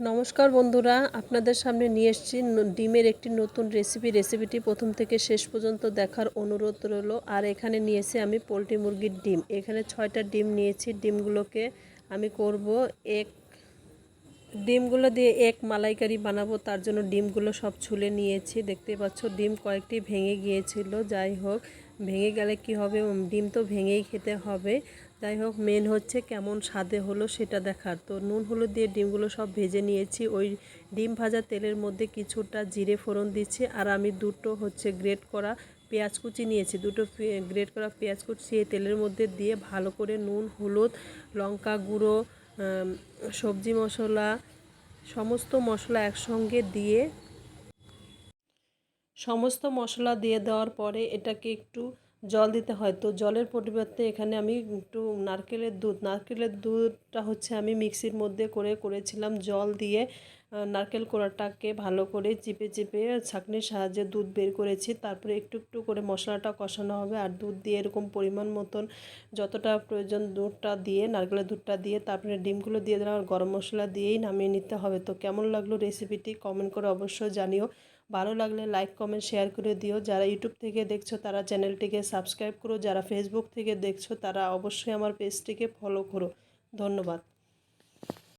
নমস্কার বন্ধুরা, আপনাদের সামনে নিয়ে এসেছি ডিমের একটি নতুন রেসিপি রেসিপিটি প্রথম থেকে শেষ পর্যন্ত দেখার অনুরোধ রইল। আর এখানে নিয়েছি আমি পোলট্রি মুরগির ডিম। এখানে ছয়টা ডিম নিয়েছি। ডিমগুলোকে আমি করব এক ডিমগুলো দিয়ে এক মালাইকারি বানাবো, তার জন্য ডিমগুলো সব ছুলে নিয়েছি। দেখতে পাচ্ছ, ডিম কয়েকটি ভেঙে গিয়েছিল, যাই হোক। ভেঙে গেলে কি হবে? ডিম তো ভেঙেই খেতে হবে। যাই হোক মেন হচ্ছে কেমন স্বাদে হলো সেটা দেখার। তো নুন, হলুদ দিয়ে ডিমগুলো সব ভেজে নিয়েছি। ওই ডিম ভাজা তেলের মধ্যে কিছুটা জিরে ফোড়ন দিচ্ছি, আর আমি দুটো হচ্ছে গ্রেট করা পেঁয়াজ কুচি নিয়েছি। দুটো গ্রেট করা পেঁয়াজ কুচি তেলের মধ্যে দিয়ে ভালো করে নুন, হলুদ, লঙ্কা গুঁড়ো সবজি মশলা, সমস্ত মশলা একসঙ্গে দিয়ে, সমস্ত মশলা দিয়ে দেওয়ার পরে এটাকে একটু জল দিতে হয়। তো জলের পরিবর্তে এখানে আমি একটু নারকেলের দুধ, নারকেলের দুধটা হচ্ছে আমি মিক্সির মধ্যে করে করেছিলাম জল দিয়ে। নারকেল কোড়াটাকে ভালো করে চিপে চিপে ছাঁকনির সাহায্যে দুধ বের করেছি। তারপরে একটু একটু করে মশলাটা কষানো হবে আর দুধ দিয়ে এরকম পরিমাণ মতন যতটা প্রয়োজন দুধটা দিয়ে, নারকেলের দুধটা দিয়ে, তারপরে ডিমগুলো দিয়ে দিলাম আর গরম মশলা দিয়েই নামিয়ে নিতে হবে। তো কেমন লাগল রেসিপিটি কমেন্ট করে অবশ্যই জানিও। ভালো লাগলে লাইক, কমেন্ট, শেয়ার করে দিও। যারা ইউটিউব থেকে দেখছ তারা চ্যানেলটিকে সাবস্ক্রাইব করো। যারা ফেসবুক থেকে দেখছ তারা অবশ্যই আমার পেজটিকে ফলো করো। ধন্যবাদ।